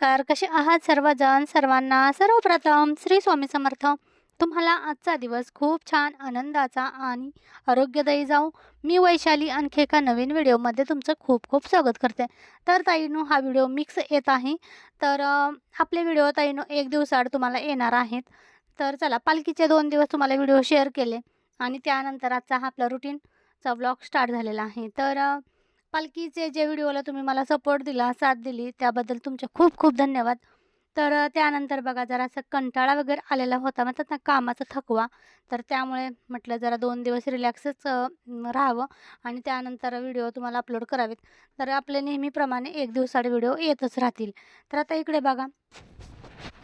नमस्कार. कसे आहात सर्वजण? सर्वांना सर्वप्रथम श्री स्वामी समर्थ. तुम्हाला आजचा दिवस खूप छान आनंदाचा आणि आरोग्यदायी जाऊ मी वैशाली आणखी एका नवीन व्हिडिओमध्ये तुमचं खूप खूप स्वागत करते. तर ताईनो हा व्हिडिओ मिक्स येत आहे. तर आपले व्हिडिओ ताईनो एक दिवसाआड तुम्हाला येणार आहेत. तर चला पालखीचे दोन दिवस तुम्हाला व्हिडिओ शेअर केले. आणि त्यानंतर आजचा हा आपला रुटीनचा ब्लॉग स्टार्ट झालेला आहे. तर पालखीचे जे व्हिडिओला तुम्ही मला सपोर्ट दिला साथ दिली त्याबद्दल तुमचे खूप खूप धन्यवाद. तर त्यानंतर बघा जरा असं कंटाळा वगैरे आलेला होता म्हणतात ना कामाचा थकवा. तर त्यामुळे म्हटलं जरा दोन दिवस रिलॅक्सच राहावं आणि त्यानंतर व्हिडिओ तुम्हाला अपलोड करावेत. तर आपले नेहमीप्रमाणे एक दिवसाआड व्हिडिओ येतच राहतील. तर आता इकडे बघा.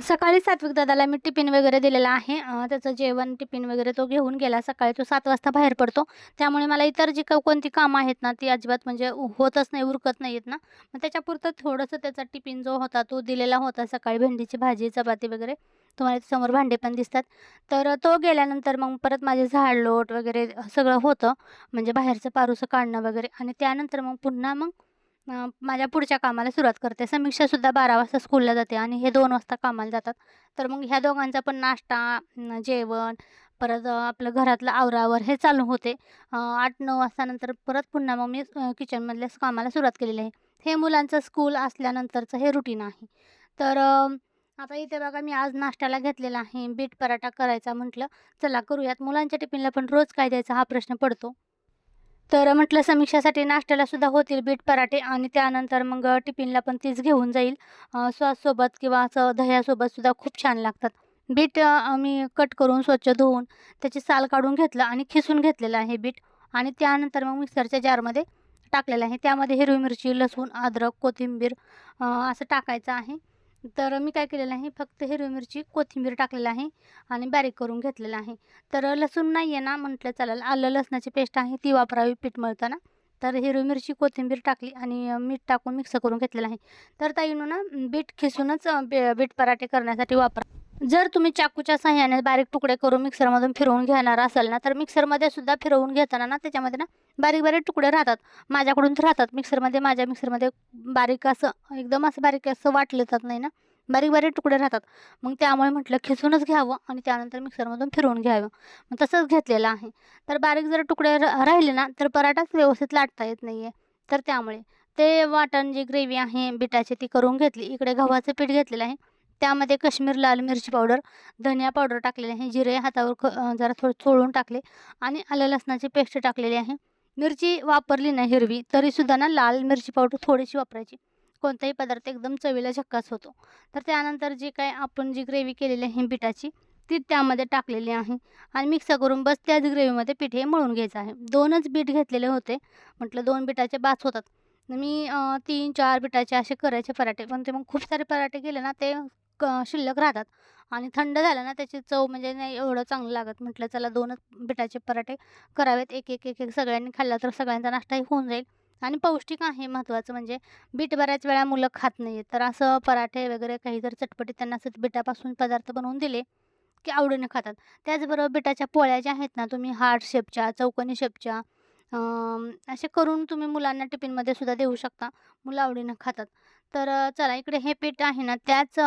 सकाळी सात्विक दादाला मी टिफिन वगैरे दिलेला आहे. त्याचं जेवण टिफिन वगैरे तो घेऊन गेला. सकाळी तो सात वाजता बाहेर पडतो. त्यामुळे मला इतर जी का कोणती कामं आहेत ना ती अजिबात म्हणजे होतच नाही उरकत नाही आहेत ना. मग त्याच्यापुरतं थोडंसं त्याचा टिफिन जो होता तो दिलेला होता. सकाळी भेंडीची भाजी चपाती वगैरे. तुम्हाला समोर भांडे पण दिसतात. तर तो गेल्यानंतर मग परत माझे झाड लोट वगैरे सगळं होतं. म्हणजे बाहेरचं पारूसं काढणं वगैरे. आणि त्यानंतर मग पुन्हा मग माझ्या पुढच्या कामाला सुरुवात करते. समीक्षासुद्धा बारा वाजता स्कूलला जाते आणि हे दोन वाजता कामाला जातात. तर मग ह्या दोघांचा पण नाश्ता जेवण परत आपलं घरातलं आवरावर हे चालू होते. आठ नऊ वाजतानंतर परत पुन्हा मग मी किचनमधल्या कामाला सुरुवात केलेली आहे. हे मुलांचं स्कूल असल्यानंतरचं हे रुटीन आहे. तर आता इथे बघा मी आज नाश्त्याला घेतलेला आहे. बीट पराठा करायचा म्हटलं चला करूयात. मुलांच्या टिफिनला पण रोज काय द्यायचा हा प्रश्न पडतो. तर म्हटलं समीक्षासाठी नाश्त्याला सुद्धा होतील बीट पराठे आणि त्यानंतर मग टिफिनला पण तीच घेऊन जाईल. अं, सॉससोबत किंवा असं दह्यासोबत सुद्धा खूप छान लागतात. बीट आम्ही मी कट करून स्वच्छ धुवून त्याची साल काढून घेतलं आणि खिसून घेतलेलं आहे बीट. आणि त्यानंतर मग मिक्सरच्या जारमध्ये टाकलेलं आहे. त्यामध्ये हिरवी मिरची लसूण अद्रक कोथिंबीर असं टाकायचं आहे. तर मी काय केलेलं आहे फक्त हिरवी मिरची कोथिंबीर टाकलेलं आहे आणि बारीक करून घेतलेलं आहे. तर लसूण नाही आहे ना म्हटलं चालेल. आलं लसणाची पेस्ट आहे ती वापरावी पीठ मळताना. तर हिरवी मिरची कोथिंबीर टाकली आणि मीठ टाकून मिक्स करून घेतलेलं आहे. तर ताईनं ना बीट खिसूनच बे बीट पराठे करण्यासाठी वापरा जर तुम्ही चाकूच्या सहाय्याने बारीक तुकडे करून मिक्सरमधून फिरवून घेणार असाल ना तर मिक्सरमध्ये सुद्धा फिरवून घेताना ना त्याच्यामध्ये ना बारीक बारीक तुकडे राहतात. माझ्याकडून तर राहतात. मिक्सरमध्ये माझ्या मिक्सरमध्ये बारीक असं एकदम असं बारीक असं वाटलं जात नाही ना. बारीक बारीक तुकडे राहतात. मग त्यामुळे म्हटलं खिसूनच घ्यावं आणि त्यानंतर मिक्सरमधून फिरवून घ्यावं. मग तसंच घेतलेलं आहे. तर बारीक जर तुकडे र- राहिले ना तर पराठाच व्यवस्थित लाटता येत नाही आहे तर त्यामुळे ते वाटण जी ग्रेव्ही आहे बिटाची ती करून घेतली. इकडे गव्हाचं पीठ घेतलेलं आहे. त्यामध्ये काश्मीर लाल मिरची पावडर धनिया पावडर टाकलेली आहे जिरे हातावर ख जरा थोडं चोळून टाकले आणि आलं लसणाची पेस्ट टाकलेली आहे. मिरची वापरली नाही हिरवी तरीसुद्धा ना लाल मिरची पावडर थोडीशी वापरायची. कोणताही पदार्थ एकदम चवीला झक्कास होतो. तर त्यानंतर जी काय आपण जी ग्रेव्ही केलेली आहे पिठाची ती त्यामध्ये टाकलेली आहे आणि मिक्स करून बस त्याच ग्रेव्हीमध्ये पीठ हे मळून घ्यायचं आहे. दोनच बीट घेतलेले होते म्हटलं दोन बिटाचे बाच होतात. मी तीन चार बिटाचे असे करायचे पराठे पण ते मग खूप सारे पराठे केले ना ते क शिल्लक राहतात आणि थंड झालं ना त्याची चव म्हणजे नाही एवढं चांगलं लागत. म्हटलं चला दोनच बिटाचे पराठे करावेत. एक एक एक एक सगळ्यांनी खाल्ला तर सगळ्यांचा नाश्ताही होऊन जाईल. आणि पौष्टिक आहे महत्त्वाचं म्हणजे बीट बऱ्याच वेळा मुलं खात नाही तर असं पराठे वगैरे काही जर चटपटी त्यांना असं बिटापासून पदार्थ बनवून दिले की आवडीने खातात. त्याचबरोबर बिटाच्या पोळ्या ज्या आहेत ना तुम्ही हार्ट शेपच्या चौकोनी शेपच्या असे करून तुम्ही मुलांना टिफिनमध्ये सुद्धा देऊ शकता. मुलं आवडीनं खातात. तर चला इकडे हे पीठ आहे ना त्याच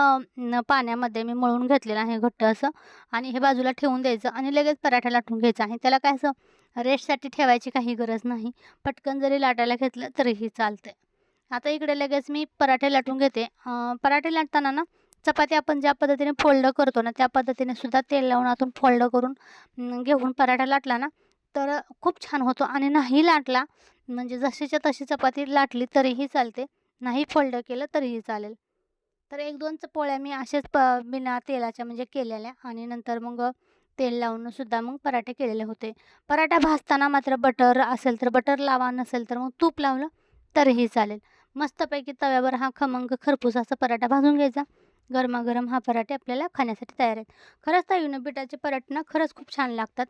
पाण्यामध्ये मी मळून घेतलेलं आहे घट्ट असं आणि हे बाजूला ठेवून द्यायचं आणि लगेच पराठा लाटून घ्यायचा आहे त्याला काय असं रेस्टसाठी ठेवायची काही गरज नाही. पटकन जरी लाटायला घेतलं तरीही चालते आता इकडे लगेच मी पराठे लाटून घेते. पराठे लाटताना ना चपाती आपण ज्या पद्धतीने फोल्ड करतो ना त्या पद्धतीने सुद्धा तेल लावून आतून फोल्ड करून घेऊन पराठा लाटला ना तर खूप छान होतो आणि नाही लाटला म्हणजे जशीच्या तशी चपाती लाटली तरीही चालते. नाही फोल्ड केलं तरीही चालेल. तर एक दोन च- पोळ्या मी असेच प बिना तेलाच्या म्हणजे केलेल्या आणि नंतर मग तेल लावून सुद्धा मग पराठे केलेले होते. पराठा भाजताना मात्र बटर असेल तर बटर लावा नसेल तर मग तूप लावलं तरीही चालेल. मस्तपैकी तव्यावर हा खमंग खरपूस असा पराठा भाजून घ्यायचा. गरमागरम हा पराठे आपल्याला खाण्यासाठी तयार आहेत. खरंच ताईनं बिटाचे पराठे ना खरंच खूप छान लागतात.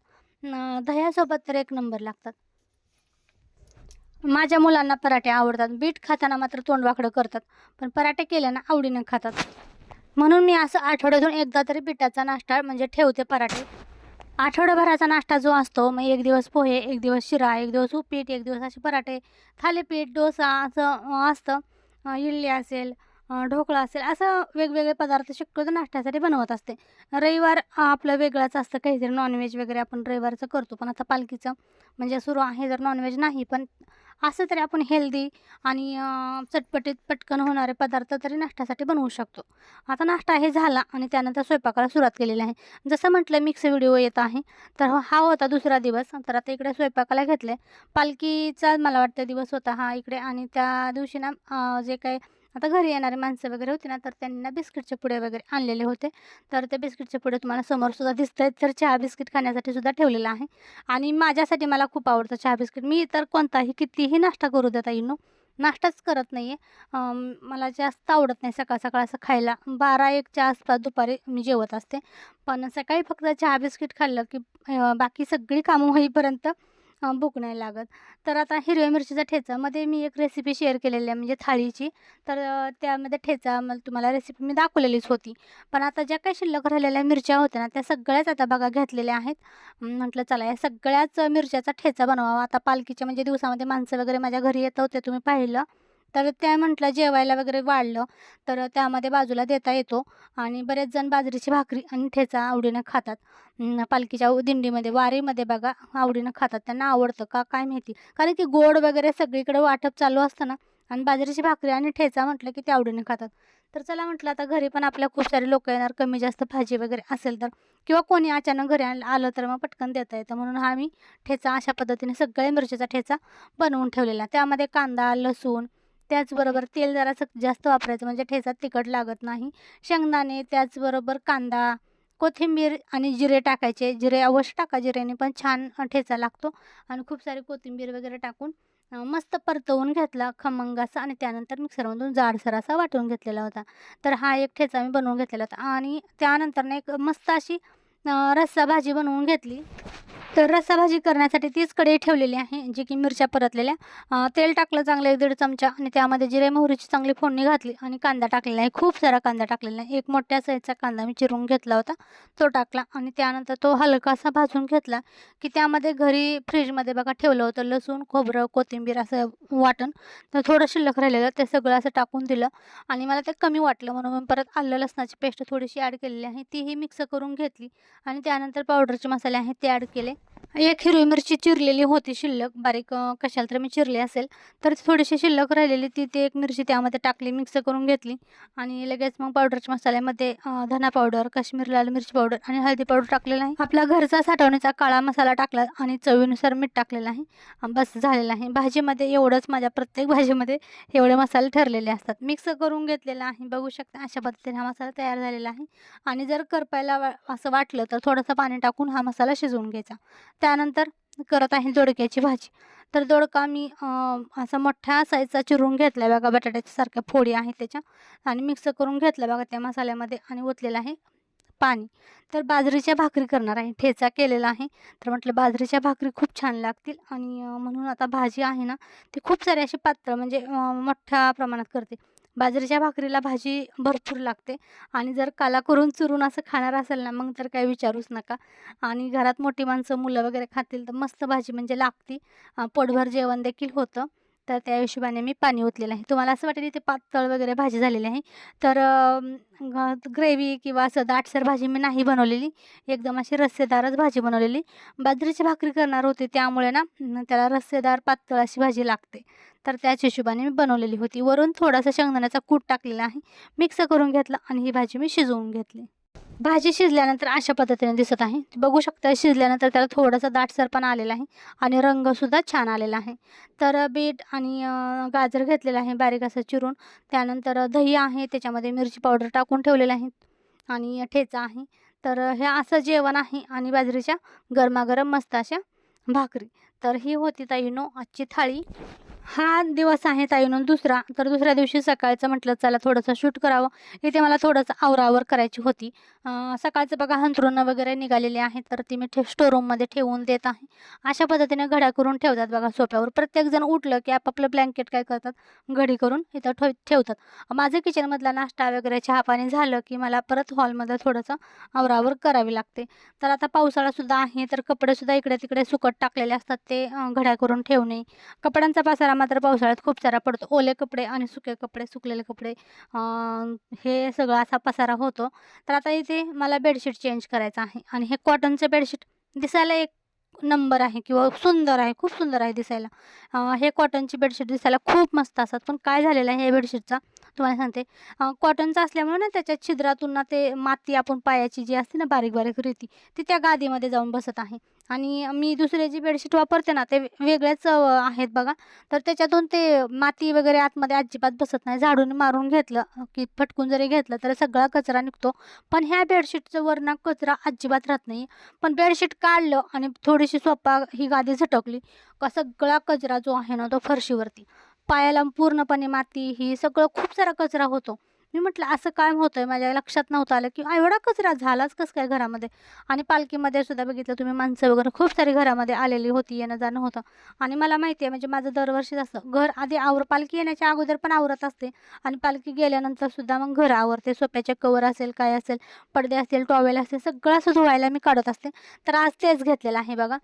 दह्यासोबत तर एक नंबर लागतात. माझ्या मुलांना पराठे आवडतात. बीट खाताना मात्र तोंडवाकडं करतात. पण पराठे केल्यानं आवडीनं खातात. म्हणून मी असं आठवड्यातून एकदा तरी पिठाचा नाश्ता म्हणजे ठेवते पराठे. आठवड्याभराचा नाश्ता जो असतो मग एक दिवस पोहे एक दिवस शिरा एक दिवस उपीट एक दिवस असे पराठे. थालीपीठ डोसा असं असतं. इडली असेल ढोकळा असेल असं वेगवेगळे पदार्थ शक्यतो नाश्त्यासाठी बनवत असते. रविवार आपलं वेगळंच असतं. काहीतरी नॉनव्हेज वगैरे आपण रविवारचं करतो. पण आता पालखीचं म्हणजे सुरू आहे जर नॉनव्हेज नाही पण असं तरी आपण हेल्दी आणि चटपटीत पटकन होणारे पदार्थ तरी नाश्त्यासाठी बनवू शकतो. आता नाश्ता हे झाला आणि त्यानंतर स्वयंपाकाला सुरुवात केलेली आहे. जसं म्हटलं मिक्स व्हिडिओ येत आहे. तर हा होता दुसरा दिवस. तर आता इकडे स्वयंपाकाला घेतले पालखीचा मला वाटतं दिवस होता हा इकडे आणि त्या दिवशी ना जे काही आता घरी येणारे माणसं वगैरे होती ना तर त्यांना बिस्किटचे पुडे वगैरे आणलेले होते. तर ते बिस्किटचे पुडे तुम्हाला समोरसुद्धा दिसत आहेत तर चहा बिस्किट खाण्यासाठी सुद्धा ठेवलेलं आहे. आणि माझ्यासाठी मला खूप आवडतं चहा बिस्किट. मी तर कोणताही कितीही नाश्ता करू देता येईन. नाश्ताच करत नाही आहे मला जास्त आवडत नाही सकाळ सकाळ असं खायला. बारा एकच्या आसपास दुपारी मी जेवत असते. पण सकाळी फक्त चहा बिस्किट खाल्लं की बाकी सगळी कामं होईपर्यंत भूक नाही लागत. तर आता हिरव्या मिरचीचा ठेचामध्ये मी एक रेसिपी शेअर केलेली आहे म्हणजे थाळीची. तर त्यामध्ये ठेचा मला तुम्हाला रेसिपी मी दाखवलेलीच होती. पण आता ज्या काही शिल्लक राहिलेल्या मिरच्या होत्या ना त्या सगळ्याच आता बघा घेतलेल्या आहेत. म्हटलं चला या सगळ्याच मिरच्याचा ठेचा बनवावा. आता पालखीच्या म्हणजे दिवसामध्ये माणसं वगैरे माझ्या घरी येत होते तुम्ही पाहिलं. तर त्या म्हटलं जेवायला वगैरे वाढलं तर त्यामध्ये बाजूला देता येतो. आणि बरेच जण बाजरीची भाकरी आणि ठेचा आवडीनं खातात. पालखीच्या दिंडीमध्ये वारीमध्ये बघा आवडीनं खातात. त्यांना आवडतं का काय माहिती? कारण की गोड वगैरे सगळीकडे वाटप चालू असतं ना. आणि बाजरीची भाकरी आणि ठेचा म्हटलं की ते आवडीने खातात. तर चला म्हटलं आता घरी पण आपल्या खूप सारे लोक येणार कमी जास्त भाजी वगैरे असेल तर. किंवा कोणी अचानक घरी आलं आलं तर मग पटकन देता येतं. म्हणून हा मी ठेचा अशा पद्धतीने सगळ्या मिरचीचा ठेचा बनवून ठेवलेला. त्यामध्ये कांदा लसूण त्याचबरोबर तेल जरासं जास्त वापरायचं म्हणजे ठेचा तिखट लागत नाही. शेंगदाणे त्याचबरोबर कांदा कोथिंबीर आणि जिरे टाकायचे. जिरे अवश्य टाका जिऱ्याने पण छान ठेचा लागतो. आणि खूप सारी कोथिंबीर वगैरे टाकून मस्त परतवून घेतला खमंगाचा आणि त्यानंतर मिक्सरमधून जाडसर असा वाटून घेतलेला होता. तर हा एक ठेचा मी बनवून घेतलेला होता. आणि त्यानंतरनं एक मस्त अशी रस्सा भाजी बनवून घेतली. तर रस्सा भाजी करण्यासाठी तीच कढई ठेवलेली आहे जी की मिरच्या परतलेल्या. तेल टाकलं चांगलं एक दीड चमचा आणि त्यामध्ये जिरे मोहरीची चांगली फोडणी घातली आणि कांदा टाकलेला आहे. खूप सारा कांदा टाकलेला आहे. एक मोठ्या साईजचा कांदा मी चिरून घेतला होता. तो टाकला आणि त्यानंतर तो हलकासा भाजून घेतला की त्यामध्ये घरी फ्रीजमध्ये बघा ठेवलं होतं लसूण खोबरं कोथिंबीर असं वाटण. तर थोडं शिल्लक राहिलेलं ते सगळं असं टाकून दिलं आणि मला ते कमी वाटलं म्हणून मी परत आलं लसणाची पेस्ट थोडीशी ॲड केलेली आहे. तीही मिक्स करून घेतली आणि त्यानंतर पावडरचे मसाले आहेत ते ॲड केले. एक हिरवी मिरची चिरलेली होती शिल्लक. बारीक कशाला तर मी चिरली असेल. तर थोडीशी शिल्लक राहिलेली ती ते एक मिरची त्यामध्ये टाकली मिक्स करून घेतली. आणि लगेच मग पावडरच्या मसाल्यामध्ये धना पावडर काश्मीर लाल मिरची पावडर आणि हळदी पावडर टाकलेला आहे. आपला घरचा साठवणीचा काळा मसाला टाकला आणि चवीनुसार मीठ टाकलेलं आहे. बस झालेलं आहे. भाजीमध्ये एवढंच माझ्या प्रत्येक भाजीमध्ये एवढे मसाले ठरलेले असतात. मिक्स करून घेतलेलं आहे. बघू शकता अशा पद्धतीने हा मसाला तयार झालेला आहे. आणि जर करपायला वा असं वाटलं तर थोडंसं पाणी टाकून हा मसाला शिजवून घ्यायचा. त्यानंतर करत आहे दोडक्याची भाजी. तर दोडका मी असा मोठ्या साईजचा चिरून घेतला आहे बघा बटाट्याच्या सारख्या फोडी आहेत त्याच्या. आणि मिक्स करून घेतलं बघा त्या मसाल्यामध्ये आणि ओतलेलं आहे पाणी. तर बाजरीच्या भाकरी करणार आहे ठेचा केलेला आहे. तर म्हटलं बाजरीच्या भाकरी खूप छान लागतील आणि म्हणून आता भाजी आहे ना ती खूप सारी अशी पातळ म्हणजे मोठ्या प्रमाणात करते. बाजरीच्या भाकरीला भाजी भरपूर लागते. आणि जर काला करून चुरून असं खाणार असेल ना मग तर काही विचारूच नका. आणि घरात मोठी माणसं मुलं वगैरे खातील तर मस्त भाजी म्हणजे लागती. पोटभर जेवण देखील होतं. तर त्या हिशोबाने मी पाणी ओतलेलं आहे. तुम्हाला असं वाटेल इथे पातळ वगैरे भाजी झालेली आहे. तर ग्रेव्ही किंवा असं दाटसर भाजी मी नाही बनवलेली. एकदम अशी रस्सेदारच भाजी बनवलेली. बाजरीची भाकरी करणार होते त्यामुळे ना त्याला रस्सेदार पातळ अशी भाजी लागते. तर त्याच हिशोबाने मी बनवलेली होती. वरून थोडासा शेंगदाण्याचा कूट टाकलेला आहे. मिक्स करून घेतला आणि ही भाजी मी शिजवून घेतली. भाजी शिजल्यानंतर अशा पद्धतीने दिसत आहे. बघू शकता शिजल्यानंतर त्याला थोडासा दाटसरपणा आलेला आहे आणि रंगसुद्धा छान आलेला आहे. तर बीट आणि गाजर घेतलेलं आहे बारीक असं चिरून. त्यानंतर दही आहे त्याच्यामध्ये मिरची पावडर टाकून ठेवलेलं आहे आणि ठेचा आहे. तर हे असं जेवण आहे आणि बाजरीच्या गरमागरम मस्त अशा भाकरी. तर ही होती ताईनो आजची थाळी. हा दिवस आहे ताईनो दुसरा. तर दुसऱ्या दिवशी सकाळचं म्हटलं चला थोडंसं शूट करावं. इथे मला थोडंसं आवरावर करायची होती. सकाळचं बघा हंतरुणं वगैरे निघालेली आहेत तर ती मी ठे स्टोरूममध्ये ठेवून देत आहे. अशा पद्धतीने घड्या करून ठेवतात बघा सोप्यावर प्रत्येकजण उठलं की आपापलं ब्लँकेट काय करतात घडी करून इथं ठेव ठेवतात. माझं किचनमधला नाश्ता वगैरे चहा पाणी झालं की मला परत हॉलमध्ये थोडंसं आवरावर करावी लागते. तर आता पावसाळासुद्धा आहे तर कपडेसुद्धा इकडे तिकडे सुकट टाकलेले असतात ते घड्या करून ठेवणे. कपड्यांचा पसारा मात्र पावसाळ्यात खूप सारा पडतो. ओले कपडे आणि सुके कपडे सुकलेले कपडे हे सगळं असा पसारा होतो. तर आता इथे मला बेडशीट चेंज करायचं आहे आणि हे कॉटनचं बेडशीट दिसायला एक नंबर आहे किंवा सुंदर आहे खूप सुंदर आहे दिसायला. हे कॉटनची बेडशीट दिसायला खूप मस्त असतात. पण काय झालेलं आहे हे बेडशीटचा तुम्हाला सांगते. कॉटनचं असल्यामुळे ना त्याच्या छिद्रातून ना ते माती आपण पायाची जी असते ना बारीक बारीक रेती ती त्या गादीमध्ये जाऊन बसत आहे. आणि मी दुसरे जी बेडशीट वापरते ना ते वेगळेच आहेत बघा. तर त्याच्यातून ते माती वगैरे आतमध्ये अजिबात बसत नाही. झाडून मारून घेतलं की फटकून जरी घेतलं तर सगळा कचरा निघतो. पण ह्या बेडशीटचं वरनं कचरा अजिबात राहत नाही. पण बेडशीट काढलं आणि थोडीशी सोपा ही गादी झटकली का सगळा कचरा जो आहे ना तो फरशीवरती. पायाला पूर्णपणे माती ही सगळं खूप सारा कचरा होतो. मी म्हटलं असं काय होतं आहे माझ्या लक्षात नव्हतं आलं की एवढा कचरा झालाच कसं काय घरामध्ये? आणि पालखीमध्ये सुद्धा बघितलं तुम्ही माणसं वगैरे खूप सारी घरामध्ये आलेली होती येणं जाणं होतं. आणि मला माहिती आहे म्हणजे माझं दरवर्षीच असतं. घर आधी आवर पालखी येण्याच्या अगोदर पण आवरत असते. आणि पालखी गेल्यानंतर सुद्धा मग घर आवरते. सोप्याचे कवर असेल काय असेल पडदे असतील टॉवेल असेल सगळं असं धुवायला मी काढत असते. तर आज तेच घेतलेलं आहे बघा.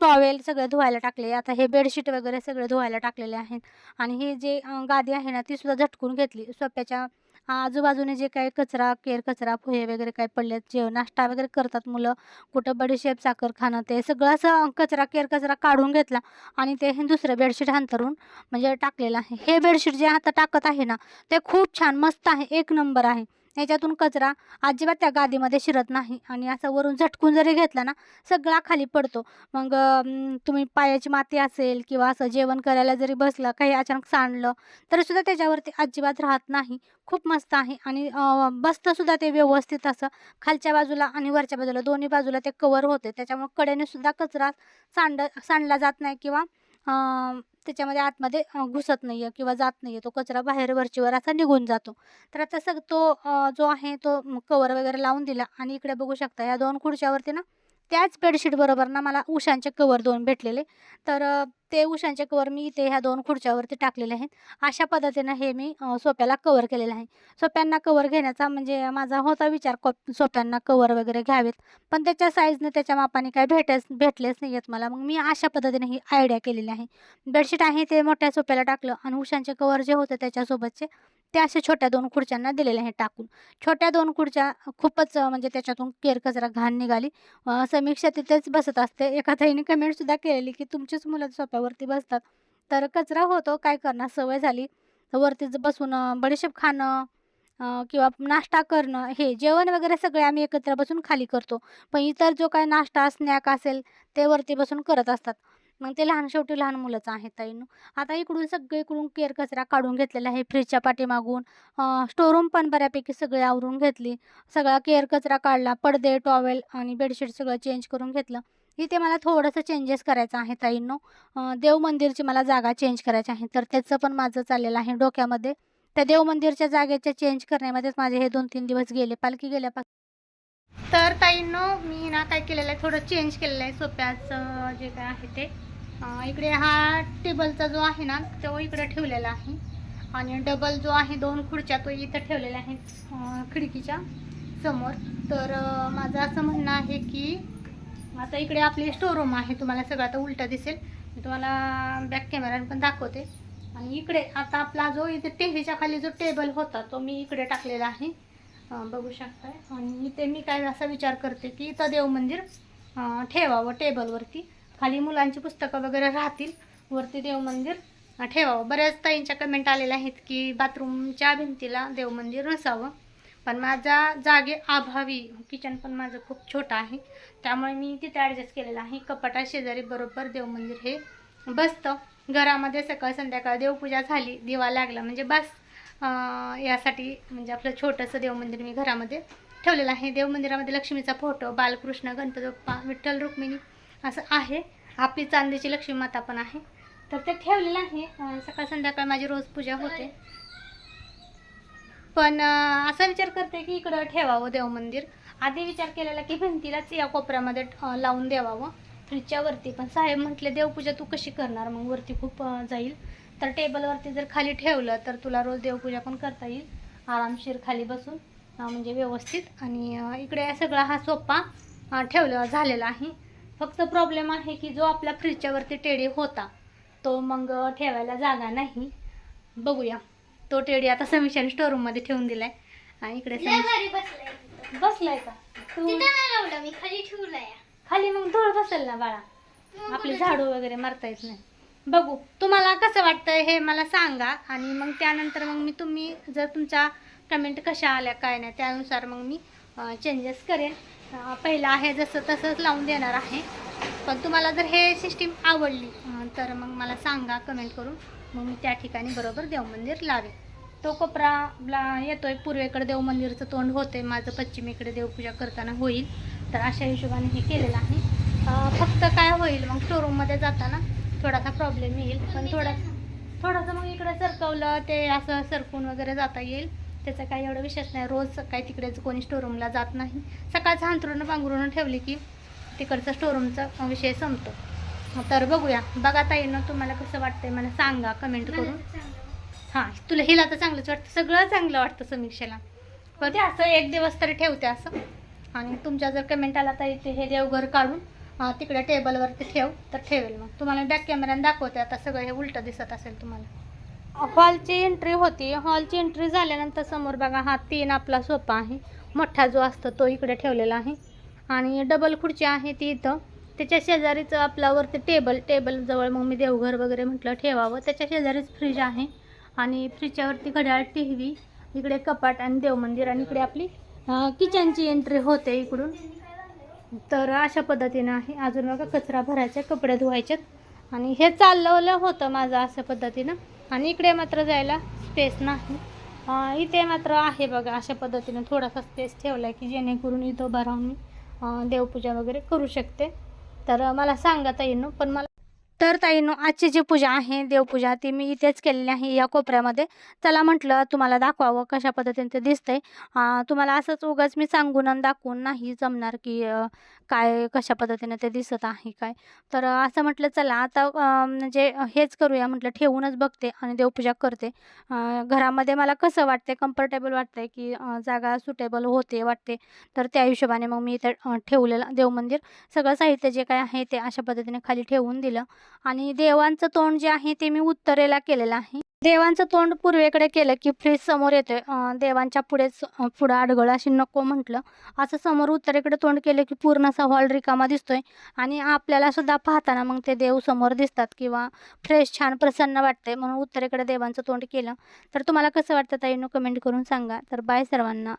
टॉवेल सगळे धुवायला टाकले. आता हे बेडशीट वगैरे सगळे धुवायला टाकलेले आहेत. आणि ही जे गादी आहे ना ती सुद्धा झटकून घेतली. सोप्याच्या आजूबाजूने जे काही कचरा केर कचरा पोहे वगैरे काय पडलेत जे नाश्ता वगैरे करतात मुलं कुठं बडीशेप साखर खाणं ते सगळं असं कचरा केर कचरा काढून घेतला आणि ते हे दुसरं बेडशीट अंतरून म्हणजे टाकलेलं आहे. हे बेडशीट जे आता टाकत आहे ना ते खूप छान मस्त आहे. एक नंबर आहे. याच्यातून कचरा अजिबात त्या गादीमध्ये शिरत नाही. आणि असं वरून झटकून जरी घेतला ना सगळा खाली पडतो. मग तुम्ही पायाची माती असेल किंवा असं जेवण करायला जरी बसलं काही अचानक सांडलं तरीसुद्धा त्याच्यावरती अजिबात राहत नाही. खूप मस्त आहे. आणि बसतंसुद्धा ते व्यवस्थित असं खालच्या बाजूला आणि वरच्या बाजूला. दोन्ही बाजूला ते कवर होते. त्याच्यामुळे कडेने सुद्धा कचरा सांड सांडला जात नाही किंवा त्याच्यामध्ये आतमध्ये घुसत नाही आहे किंवा जात नाही आहे तो कचरा बाहेर वरचीवर असा निघून जातो. तर आता सग तो जो आहे तो कवर वगैरे लावून दिला आणि इकडे बघू शकता या दोन खुर्च्यावरती ना त्याच बेडशीटबरोबर ना मला उशांचे कवर दोन भेटलेले. तर ते उशांचे कवर मी इथे ह्या दोन खुर्च्यावरती टाकलेले आहेत. अशा पद्धतीनं हे मी सोप्याला कवर केलेलं आहे. सोप्यांना कवर घेण्याचा म्हणजे माझा होता विचार कॉप सोप्यांना कवर वगैरे घ्यावेत. पण त्याच्या साईजने त्याच्या मापाने काय भेटेच भेटलेच नाही आहेत मला. मग मी अशा पद्धतीने ही आयडिया केलेली आहे. बेडशीट आहे ते मोठ्या सोप्याला टाकलं आणि उशांचे कवर जे होते त्याच्यासोबतचे ते असे छोट्या दोन खुर्च्यांना दिलेल्या आहेत टाकून. छोट्या दोन खुर्च्या खूपच म्हणजे त्याच्यातून केर कचरा घाण निघाली. समीक्षा तिथेच बसत असते. एका ताईने कमेंटसुद्धा केलेली की तुमचीच मुलं सोप्यावरती बसतात. तर कचरा होतो काय करणार? सवय झाली. वरती वरतीच बसून बडीशेप खाणं किंवा नाश्ता करणं हे जेवण वगैरे सगळे आम्ही एकत्र बसून खाली करतो. पण इतर जो काय नाश्ता स्नॅक असेल ते वरती बसून करत असतात. मग ते लहान शेवटी लहान मुलंच आहे ताईनं. आता इकडून सगळीकडून केअर कचरा काढून घेतलेला आहे फ्रीजच्या पाठीमागून. स्टोरूम पण बऱ्यापैकी सगळे आवरून घेतली. सगळा केअर कचरा काढला पडदे टॉवेल आणि बेडशीट सगळं चेंज करून घेतलं. इथे मला थोडंसं चेंजेस करायचं आहे ताईंनो. देव मंदिरची मला जागा चेंज करायची आहे. तर त्याचं पण माझं चाललेलं आहे डोक्यामध्ये. त्या देव मंदिरच्या जागेच्या चेंज करण्यामध्येच माझे हे दोन तीन दिवस गेले. पालखी गेल्यापासून. तर ताईंनो मी ना काय केलेलं आहे? थोडं चेंज केलेलं आहे सोप्याचं जे काय आहे ते. इकडे हा टेबलचा जो आहे ना तो इकडे ठेवलेला आहे. आणि डबल जो आहे दोन खुर्च्या तो इथं ठेवलेला आहे खिडकीच्या समोर. तर माझं असं म्हणणं आहे की आता इकडे आपली स्टोरूम आहे तुम्हाला सगळं आता उलटं दिसेल. मी तुम्हाला बॅक कॅमेऱ्याने पण दाखवते. आणि इकडे आता आपला जो इथे टेव्हीच्या खाली जो टेबल होता तो मी इकडे टाकलेला आहे. बघू शकताय. आणि इथे मी काय असा विचार करते की इथं देव मंदिर ठेवावं टेबलवरती खाली मुलांची पुस्तकं वगैरे राहतील वरती देव मंदिर ठेवावं. बऱ्याच ताईंच्या कमेंट आलेल्या आहेत की बाथरूमच्या भिंतीला देवमंदिर नसावं. पण माझा जागे अभावी किचन पण माझं खूप छोटं आहे. त्यामुळे मी तिथे ॲडजस्ट केलेलं आहे. कपाटा शेजारी बरोबर देवमंदिर हे बसतं. घरामध्ये सकाळ संध्याकाळ देवपूजा झाली दिवा लागला. म्हणजे बस यासाठी म्हणजे आपलं छोटंसं देवमंदिर मी घरामध्ये ठेवलेलं आहे. देवमंदिरामध्ये लक्ष्मीचा फोटो बालकृष्ण गणपती बाप्पा विठ्ठल रुक्मिणी असं आहे. आपली चांदीची लक्ष्मी माता पण आहे. तर ते ठेवलेलं आहे. सकाळ संध्याकाळ माझी रोज पूजा होते. पण असा विचार करते की इकडं ठेवावं देवमंदिर आधी विचार केलेला की भिंतीलाच या कोपऱ्यामध्ये लावून देवावं फ्रीजच्या वरती. पण साहेब म्हटले देवपूजा तू कशी करणार? मग वरती खूप जाईल. तर टेबलवरती जर खाली ठेवलं तर तुला रोज देवपूजा पण करता येईल. आरामशीर खाली बसून म्हणजे व्यवस्थित. आणि इकडे सगळा हा सोपा ठेवला झालेला आहे. फक्त प्रॉब्लेम आहे की जो आपला फ्रीजच्या वरती टेडी होता तो मग ठेवायला जागा नाही. बघूया. तो टेडी आता समीक्षाने स्टोरूममध्ये ठेवून दिलाय. आणि इकडे समीक्षा- बसलाय का? तू मी खाली ठेवलाय. खाली मग धूळ बसेल ना बाळा. आपले झाडू वगैरे मारता येत नाही. बघू तुम्हाला कसं वाटतं हे मला सांगा. आणि मग त्यानंतर मग मी तुम्ही जर तुमच्या कमेंट कशा आल्या काय नाही त्यानुसार मग मी चेंजेस करेन. पहिलं आहे जसं तसंच लावून देणार आहे. पण तुम्हाला जर हे सिस्टीम आवडली तर मग मला सांगा कमेंट करून. मग मी त्या ठिकाणी बरोबर देव मंदिर लावेन. तो कोपराला येतोय पूर्वेकडे देव मंदिरचं तोंड होते माझं पश्चिमेकडे देवपूजा करताना होईल. तर अशा हिशोबाने हे केलेलं आहे. फक्त काय होईल मग शोरूममध्ये जाताना थोडासा प्रॉब्लेम येईल. पण थोडा थोडंसं मग इकडे सरकवलं ते असं सरकून वगैरे जाता येईल. त्याचा काही एवढा विशेष नाही. रोज सकाळी तिकडेच कोणी स्टोरूमला जात नाही. सकाळचं अंथरून पांघरून ठेवली की तिकडचा स्टोरूमचा विषय संपतो. तर बघूया. बघा ताईनं तुम्हाला कसं वाटतंय मला सांगा कमेंट करून. हां तुला हिला तर चांगलंच वाटतं. सगळं चांगलं वाटतं समीक्षेला. ते असं एक दिवस तरी ठेवते असं. आणि तुमच्या जर कमेंट आला तर इथे हे देवघर काढून तिकडे टेबलवरती ठेव तर ठेवेल मग. तुम्हाला बॅक कॅमेऱ्याने दाखवते. आता सगळं हे उलटं दिसत असेल तुम्हाला. हॉलची एंट्री होती. हॉलची एंट्री झाल्यानंतर समोर बघा हा तीन आपला सोपा आहे. मोठा जो असतो तो इकडे ठेवलेला आहे. आणि डबल खुर्ची आहे ती इथं. त्याच्या शेजारीच आपल्यावरती टेबल टेबलजवळ मग मी देवघर वगैरे म्हटलं ठेवावं. त्याच्या शेजारीच फ्रीज आहे. आणि फ्रीजच्यावरती घड्याळ टी व्ही इकडे कपाट आणि देवमंदिर आणि इकडे आपली किचनची एंट्री होते इकडून. तर अशा पद्धतीनं आहे. अजून बघा कचरा भरायचा कपडे धुवायच्यात आणि हे चालवलं होतं माझं अशा पद्धतीनं. आणि इकडे मात्र जायला स्पेस नाही. इथे मात्र आहे बघा अशा पद्धतीनं थोडासा स्पेस ठेवला आहे की जेणेकरून इथं उभा राहून मी देवपूजा वगैरे करू शकते. तर मला सांगा येईन पण मला तर ताईनो आजची जी पूजा आहे देवपूजा ती मी इथेच केलेली आहे या कोपऱ्यामध्ये. चला म्हटलं तुम्हाला दाखवावं कशा पद्धतीने ते दिसतंय. तुम्हाला असंच उगाच मी सांगून आणि दाखवून नाही जमणार की काय कशा पद्धतीने ते दिसत आहे काय. तर असं म्हटलं चला आता म्हणजे हेच करूया म्हटलं ठेवूनच बघते आणि देवपूजा करते. घरामध्ये मला कसं वाटते कम्फर्टेबल वाटतंय की जागा सुटेबल होते वाटते तर त्या हिशोबाने मग मी इथं ठेवलेलं देवमंदिर. सगळं साहित्य जे काय आहे ते अशा पद्धतीने खाली ठेवून दिलं. आणि देवांचं तोंड जे आहे ते मी उत्तरेला केलेलं आहे. देवांचं तोंड पूर्वेकडे केलं की फ्रीज समोर येतोय. देवांच्या पुढेच पुढं आडगळ अशी नको म्हटलं. असं समोर उत्तरेकडे तोंड केलं की पूर्ण असा हॉल रिकामा दिसतोय. आणि आपल्याला सुद्धा पाहताना मग ते देव समोर दिसतात किंवा फ्रेश छान प्रसन्न वाटतंय म्हणून उत्तरेकडे देवांचं तोंड केलं. तर तुम्हाला कसं वाटतं ताईनं कमेंट करून सांगा. तर बाय सर्वांना.